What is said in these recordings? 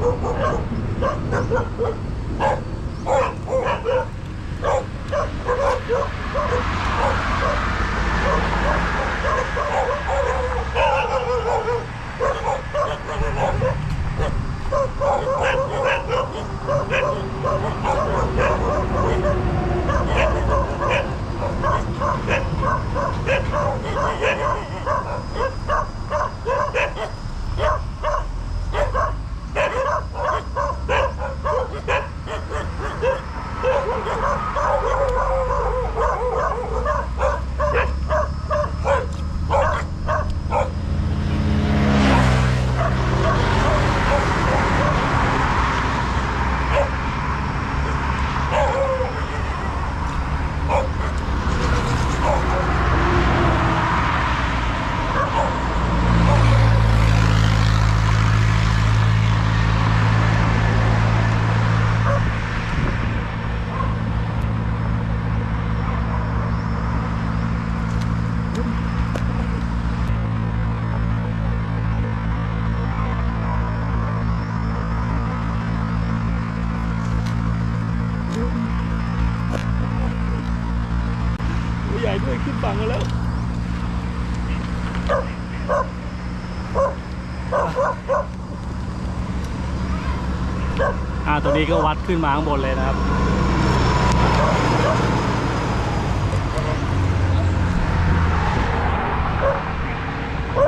Oh, my God. ใหญ่ด้วยขึ้นฝั่งแล้วอ่าตัวนี้ก็วัดขึ้นมาข้างบนเลยนะครับ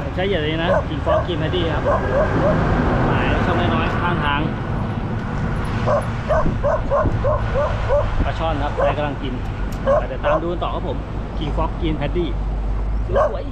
ผมใช้เหยื่อนี้นะกินฟอกกินแพดดี้ครับหมายช่องน้อยๆข้างทางปลาช่อนครับใครกำลังกิน เดี๋ยวตามดูกันต่อครับผมกินฟอกกินแพดดี้สวย